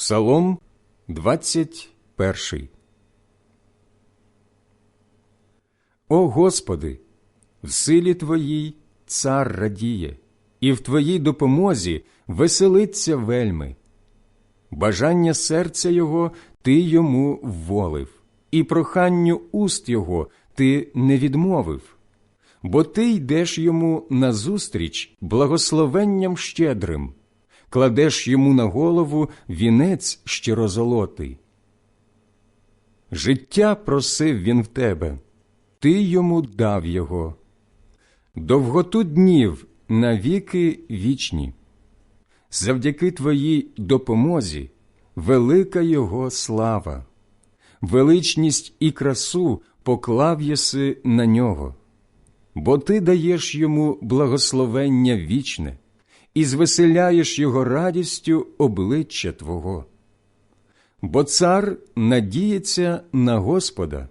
Псалом 21 О Господи, в силі Твоїй цар радіє, і в Твоїй допомозі веселиться вельми. Бажання серця Його Ти йому вволив, і проханню уст Його Ти не відмовив, бо Ти йдеш йому назустріч благословенням щедрим, кладеш йому на голову вінець щирозолотий. Життя просив він в тебе, ти йому дав його, довготу днів навіки вічні. Завдяки твоїй допомозі велика його слава, величність і красу поклав єси на нього, бо ти даєш йому благословення вічне і звеселяєш його радістю обличчя Твого. Бо цар надіється на Господа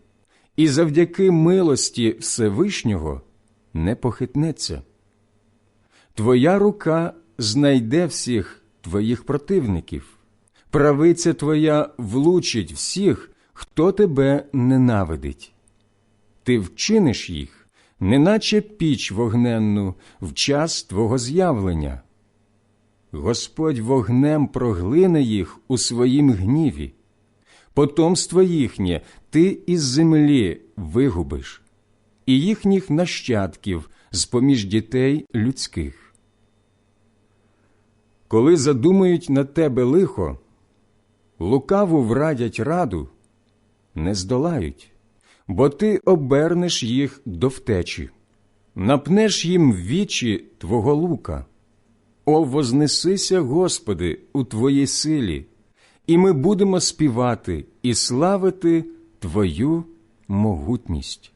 і завдяки милості Всевишнього не похитнеться. Твоя рука знайде всіх твоїх противників, правиця твоя влучить всіх, хто тебе ненавидить. Ти вчиниш їх, неначе піч вогненну в час твого з'явлення. Господь вогнем проглине їх у своїм гніві, потомство їхнє ти із землі вигубиш, і їхніх нащадків з поміж дітей людських. Коли задумають на тебе лихо, лукаву врадять раду, не здолають, бо ти обернеш їх до втечі, напнеш їм вічі твого лука. О, вознесися, Господи, у Твоїй силі, і ми будемо співати і славити Твою могутність.